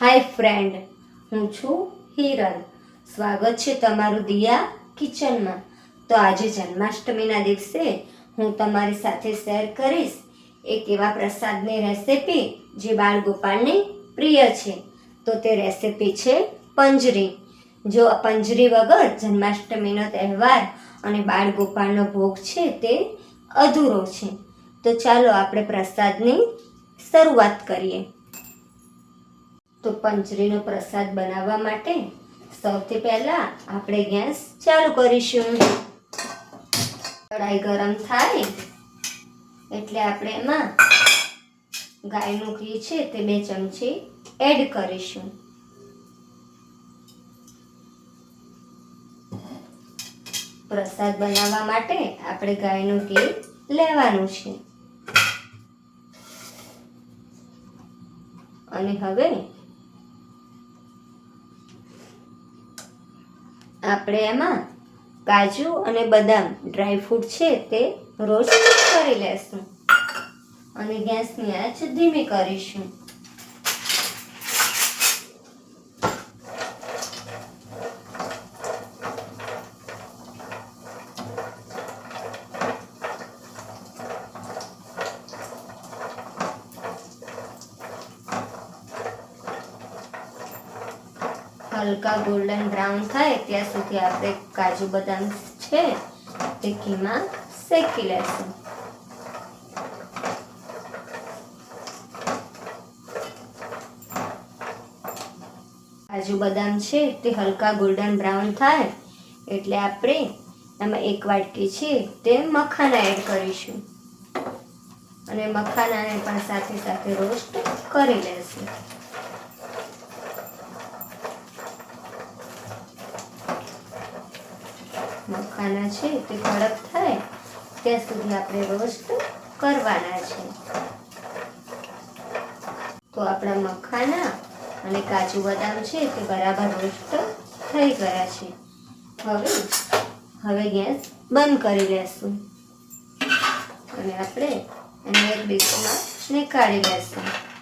હાય friend, હું છું હિરલ. સ્વાગત છે તમારું દિયા કિચનમાં. તો આજે જન્માષ્ટમીના દિવસે હું તમારી સાથે શેર કરીશ એક એવા પ્રસાદની રેસિપી જે બાળ ગોપાલને પ્રિય છે. તો તે રેસિપી છે પંજરી. જો પંજરી વગર જન્માષ્ટમીનો તહેવાર અને બાળ ગોપાલનો ભોગ છે તે અધૂરો છે. તો ચાલો આપણે પ્રસાદની શરૂઆત કરીએ. તો પંચરીનો પ્રસાદ બનાવવા માટે સૌથી પહેલાં આપણે ગેસ ચાલુ કરીશું. કઢાઈ ગરમ થાય એટલે આપણે એમાં ગાયનું ઘી છે તે બે ચમચી એડ કરીશું. પ્રસાદ બનાવવા માટે આપણે ગાયનું ઘી લેવાનું છે. અને હવે આપણે એમાં કાજુ અને બદામ ડ્રાય ફ્રૂટ છે તે રોસ્ટ કરી લેશું. અને ગેસની આંચ ધીમી કરીશું. હલકા ગોલ્ડન બ્રાઉન થાય, ત્યાં સુધી આપણે કાજુ બદામ છે, તે ઘીમાં શેકી લેશું. કાજુ બદામ છે, તે હલકા ગોલ્ડન બ્રાઉન થાય, એટલે આપણે એમાં એક વાટકી છે, તે મખાના એડ કરીશું. અને મખાનાને પણ સાથે સાથે રોસ્ટ કરી લેશું. મખાના છે, તે કડક થાય, ત્યાં સુધી આપણે રોસ્ટ કરવાના છે. તો આપણા મખાના અને કાજુ બદામ છે, તે બરાબર રોસ્ટ થઈ ગયા છે. હવે હવે ગેસ બંધ કરી લેશું. અને આપણે એને એક ડીશમાં નીકાળી લેશું.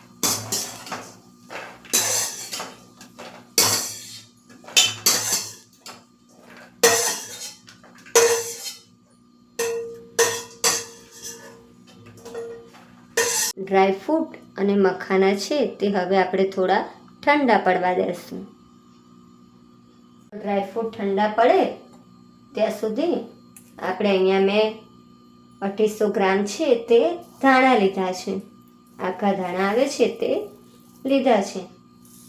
ડ્રાયફ્રૂટ અને મખાના છે તે હવે આપણે થોડા ઠંડા પડવા દેશું. ડ્રાયફ્રૂટ ઠંડા પડે ત્યાં સુધી આપણે અહીંયા મેં અઢીસો ગ્રામ છે તે ધાણા લીધા છે. આખા ધાણા આવે છે તે લીધા છે.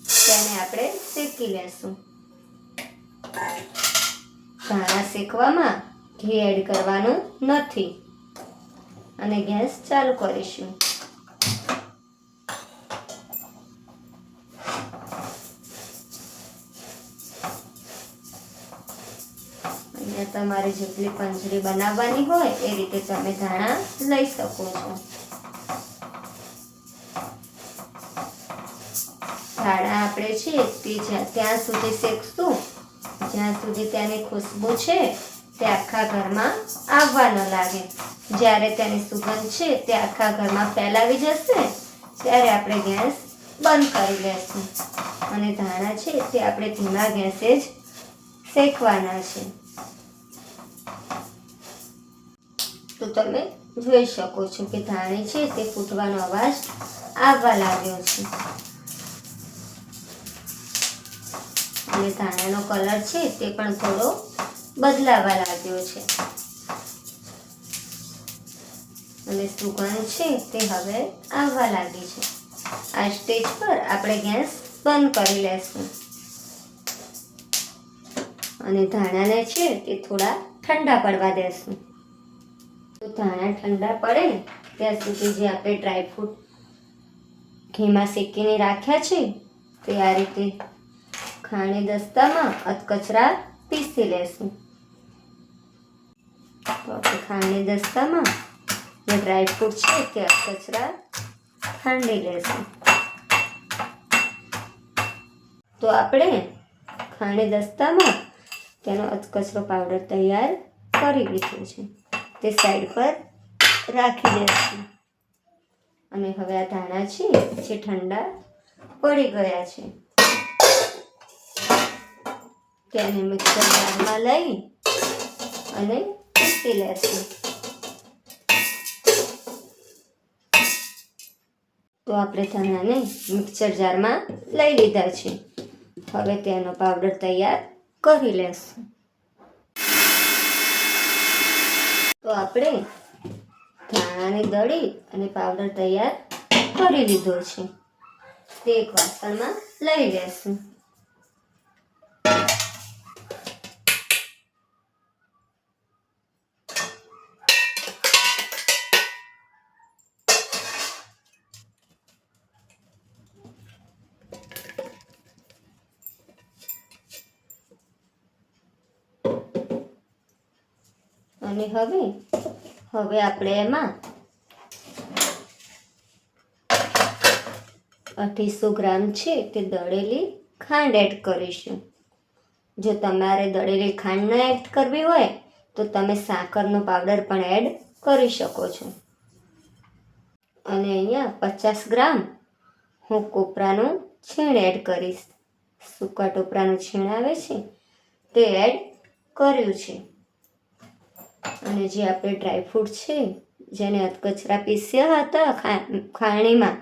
તેને આપણે શેકી લેશું. ધાણા શેકવામાં ઘી એડ કરવાનું નથી. અને ગેસ ચાલુ કરીશું. તમારે જેટલી પંજરી બનાવવાની હોય એ રીતે તમે ધાણા લઈ શકો છો. ધાણા આપણે છે ત્યાં સુધી શેકશું, જ્યાં સુધી ત્યાંની ખુશ્બુ છે તે આખા ઘરમાં આવવા ન લાગે. જ્યારે તેની સુગંધ છે તે આખા ઘરમાં ફેલાવી જશે, ત્યારે આપણે ગેસ બંધ કરી લેશું. અને ધાણા છે તે આપણે ધીમા ગેસે જ શેકવાના છે. તો તમે જોઈ શકો છો કે ધાણી છે તે ફૂટવાનો અવાજ આવવા લાગ્યો છે. અને ધાણાનો કલર છે તે પણ થોડો બદલાવા લાગ્યો છે. અને સુગંધ છે તે હવે આવવા લાગી છે. આ સ્ટેજ પર આપણે ગેસ બંધ કરી લેશું. અને ધાણાને છે તે થોડા ઠંડા પડવા દેશું. તો ધાણા ઠંડા પડે ત્યાં સુધી જે આપણે ડ્રાયફ્રૂટ ઘીમાં શેકીને રાખ્યા છે, તે આ રીતે ખાણી દસ્તામાં અધકચરા પીસી લેશું. તો આપણે ખાણી દસ્તામાં જે ડ્રાયફ્રૂટ છે તે અધકચરા ખાંડી લેશું. તો આપણે ખાણી દસ્તામાં તેનો અધકચરો પાવડર તૈયાર કરી લીધો છે. તે સાઈડ પર રાખી દઈશું અને હવે આ ધાણા છે જે ઠંડા પડી ગયા છે. તેને મિક્સર જારમાં લઈ અને પીસી લેશું. તો આપણે ધાણાને મિક્સર જારમાં લઈ લીધા છે. હવે તેનો પાવડર તૈયાર કરી લેશું. તો આપણે ધાણાને દળી અને પાવડર તૈયાર કરી લીધો છે. તે એક વાસણમાં લઈ લેશું. અને હવે હવે આપણે એમાં અઢીસો ગ્રામ છે તે દળેલી ખાંડ એડ કરીશું. જો તમારે દળેલી ખાંડ ન એડ કરવી હોય, તો તમે સાકરનો પાવડર પણ એડ કરી શકો છો. અને અહીંયા પચાસ ગ્રામ હું કોપરાનું છીણ એડ કરીશ. સૂકા ટોપરાનું છીણ આવે છે, તે એડ કર્યું છે. અને જે આપણે ડ્રાયફ્રૂટ છે, જેને કચરા પીસ્યા હતા ખાણીમાં,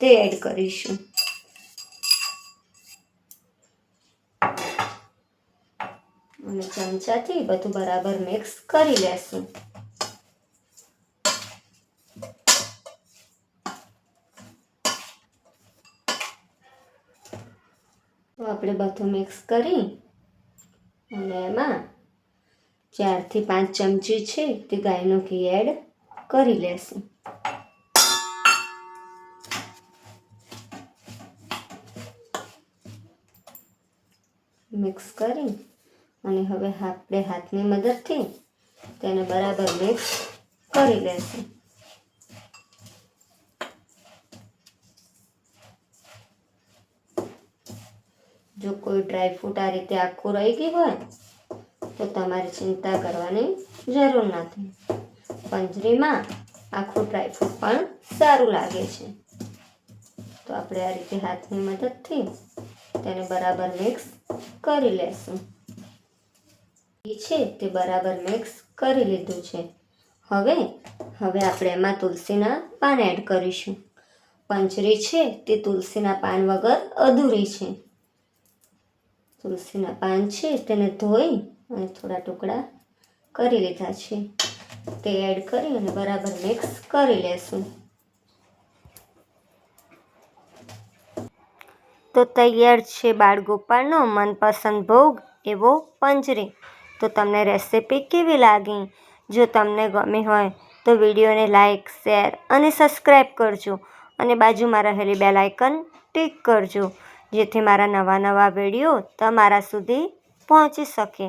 તે એડ કરીશું. અને ચમચાથી બધું બરાબર મિક્સ કરી લેશું. આપણે બધું મિક્સ કરી, અને એમાં ચારથી પાંચ ચમચી છે તે ગાયનું ઘી એડ કરી લેશું. મિક્સ કરી અને હવે આપણે હાથની મદદથી તેને બરાબર મિક્સ કરી લેશું. જો કોઈ ડ્રાયફ્રૂટ આ રીતે આખું રહી ગયું હોય તો તમારે ચિંતા કરવાની જરૂર નથી. પંજરીમાં આખું ડ્રાયફ્રૂટ પણ સારું લાગે છે. તો આપણે આ રીતે હાથની મદદથી તેને બરાબર મિક્સ કરી લેશું. એ છે તે બરાબર મિક્સ કરી લીધું છે. હવે હવે આપણે એમાં તુલસીના પાન એડ કરીશું. પંજરી છે તે તુલસીના પાન વગર અધૂરી છે. તુલસીના પાન છે તેને ધોઈ અને થોડા ટુકડા કરી લીધા છે. તે એડ કરી અને બરાબર મિક્સ કરી લેશું. તો તૈયાર છે બાળગોપાળનો મનપસંદ ભોગ એવો પંજરી. તો તમને રેસિપી કેવી લાગી? જો તમને ગમી હોય તો વિડીયોને લાઇક શેર અને સબસ્ક્રાઈબ કરજો. અને બાજુમાં રહેલી બેલ આઇકન ટિક કરજો, જેથી મારા નવા નવા વીડિયો તમારા સુધી પહોંચી શકે.